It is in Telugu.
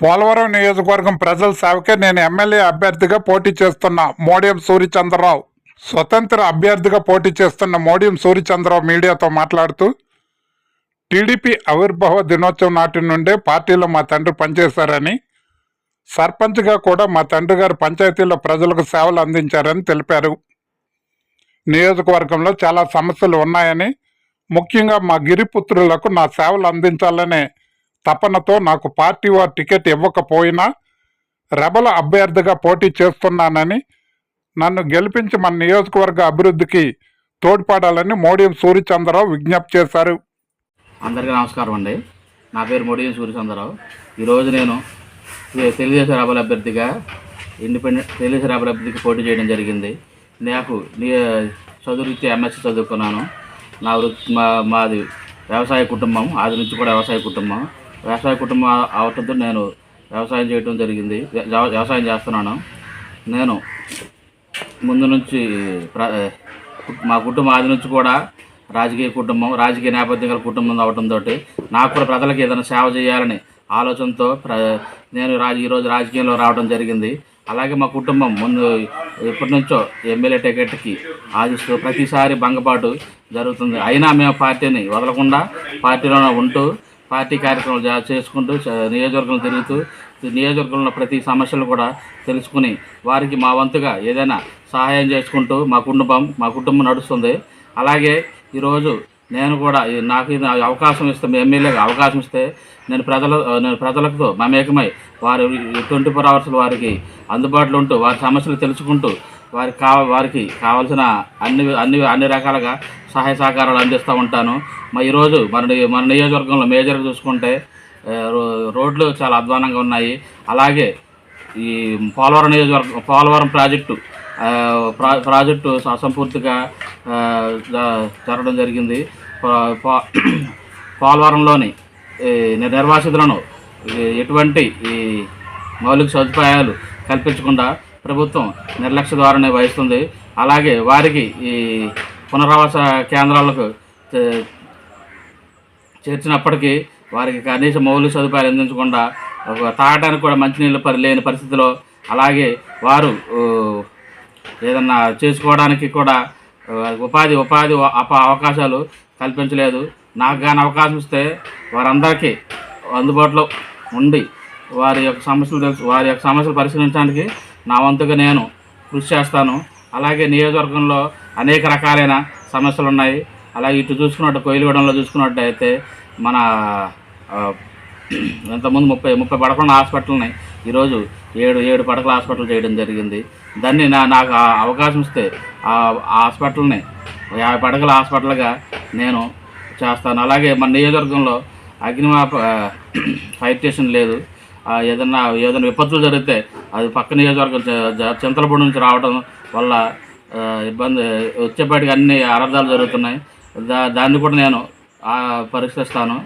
పోలవరం నియోజకవర్గం ప్రజల సేవకే నేను ఎమ్మెల్యే అభ్యర్థిగా పోటీ చేస్తున్న మోడియం సూర్యచంద్రరావు. స్వతంత్ర అభ్యర్థిగా పోటీ చేస్తున్న మోడియం సూర్యచంద్రరావు మీడియాతో మాట్లాడుతూ టీడీపీ ఆవిర్భావ దినోత్సవం నాటి నుండే పార్టీలో మా తండ్రి పనిచేశారని సర్పంచ్గా కూడా మా తండ్రి గారు పంచాయతీలో ప్రజలకు సేవలు అందించారని తెలిపారు. నియోజకవర్గంలో చాలా సమస్యలు ఉన్నాయని ముఖ్యంగా మా గిరిపుత్రులకు నా సేవలు అందించాలనే తపనతో నాకు పార్టీ వారు టికెట్ ఇవ్వకపోయినా రెబల అభ్యర్థిగా పోటీ చేస్తున్నానని నన్ను గెలిపించి మన నియోజకవర్గ అభివృద్ధికి తోడ్పడాలని మోడియం సూర్యచంద్రరావు విజ్ఞప్తి చేశారు. అందరికీ నమస్కారం అండి. నా పేరు మొడియం సూర్యచంద్రరావు. ఈరోజు నేను తెలుగుదేశం రాబల అభ్యర్థిగా ఇండిపెండెంట్ తెలుగుదేశం రాబల అభ్యర్థికి పోటీ చేయడం జరిగింది. నాకు నీ చదువురీత్యా ఎంఎస్సీ చదువుకున్నాను. నా వృత్తి మా మాది వ్యవసాయ కుటుంబం. ఆది నుంచి కూడా వ్యవసాయ కుటుంబం. వ్యవసాయ కుటుంబం అవటంతో నేను వ్యవసాయం చేయడం జరిగింది. వ్యవసాయం చేస్తున్నాను. నేను ముందు నుంచి ప్ర మా కుటుంబం ఆది నుంచి కూడా రాజకీయ కుటుంబం రాజకీయ నేపథ్యం గల కుటుంబం అవడంతో నాకు కూడా ప్రజలకు ఏదైనా సేవ చేయాలని ఆలోచనతో ప్ర నేను రాజ ఈరోజు రాజకీయంలో రావడం జరిగింది. అలాగే మా కుటుంబం ముందు ఎప్పటి నుంచో ఎమ్మెల్యే టికెట్కి ఆశిస్తూ ప్రతిసారి భంగపాటు జరుగుతుంది. అయినా మేము పార్టీని వదలకుండా పార్టీలోనే ఉంటూ పార్టీ కార్యక్రమాలు చేసుకుంటూ చ- నియోజకవర్గం తిరుగుతూ నియోజకవర్గంలో ప్రతి సమస్యలు కూడా తెలుసుకుని వారికి మా వంతుగా ఏదైనా సహాయం చేసుకుంటూ మా కుటుంబం మా కుటుంబం నడుస్తుంది. అలాగే ఈరోజు నేను కూడా నాకు అవకాశం ఇస్తే మీ అవకాశం ఇస్తే నేను ప్రజల నేను ప్రజలతో మమేకమై వారి ట్వంటీ ఫోర్ అవర్స్ వారికి అందుబాటులో ఉంటూ వారి సమస్యలు తెలుసుకుంటూ వారికి కావ వారికి కావాల్సిన అన్ని అన్ని అన్ని రకాలుగా సహాయ సహకారాలు అందిస్తూ ఉంటాను. మా ఈరోజు మన మన నియోజకవర్గంలో మేజర్గా చూసుకుంటే రో- రోడ్లు చాలా అధ్వానంగా ఉన్నాయి. అలాగే ఈ పోలవరం నియోజకవర్గం పోలవరం ప్రాజెక్టు ప్రా ప్రాజెక్టు అసంపూర్తిగా జరగడం జరిగింది. పోలవరంలోని ఈ నిర్వాసితులను ఎటువంటి ఈ మౌలిక సదుపాయాలు కల్పించకుండా ప్రభుత్వం నిర్లక్ష్య ధోరణి వహిస్తుంది. అలాగే వారికి ఈ పునరావాస కేంద్రాలకు చేర్చినప్పటికీ వారికి కనీస మౌలిక సదుపాయాలు అందించకుండా ఒక తాగడానికి కూడా మంచినీళ్ళు పరి లేని పరిస్థితిలో అలాగే వారు ఏదన్నా చేసుకోవడానికి కూడా ఉపాధి ఉపాధి అప అవకాశాలు కల్పించలేదు. నాకు కానీ అవకాశం ఇస్తే వారందరికీ అందుబాటులో ఉండి వారి యొక్క సమస్యలు తెలుసు వారి యొక్క సమస్యలు పరిశీలించడానికి నా వంతుగా నేను కృషి చేస్తాను. అలాగే నియోజకవర్గంలో అనేక రకాలైన సమస్యలు ఉన్నాయి. అలాగే ఇటు చూసుకున్నట్టు కోయిలగూడెంలో చూసుకున్నట్టయితే మన ఇంతకుముందు ముప్పై ముప్పై పడకల హాస్పిటల్ని ఈరోజు ఏడు ఏడు పడకల హాస్పిటల్ చేయడం జరిగింది. దాన్ని నా నాకు అవకాశం ఇస్తే ఆ హాస్పిటల్ని యాభై పడకల హాస్పిటల్గా నేను చేస్తాను. అలాగే మన నియోజకవర్గంలో అగ్నిమాప ఫైర్ స్టేషన్ లేదు. ఏదన్నా ఏదైనా విపత్తులు జరిగితే అది పక్క నియోజకవర్గం చింతలపూడి నుంచి రావడం వల్ల ఇబ్బంది వచ్చేపాటికి అన్ని అరదాలు జరుగుతున్నాయి. దా దాన్ని కూడా నేను పరీక్షిస్తాను పరిష్కరిస్తాను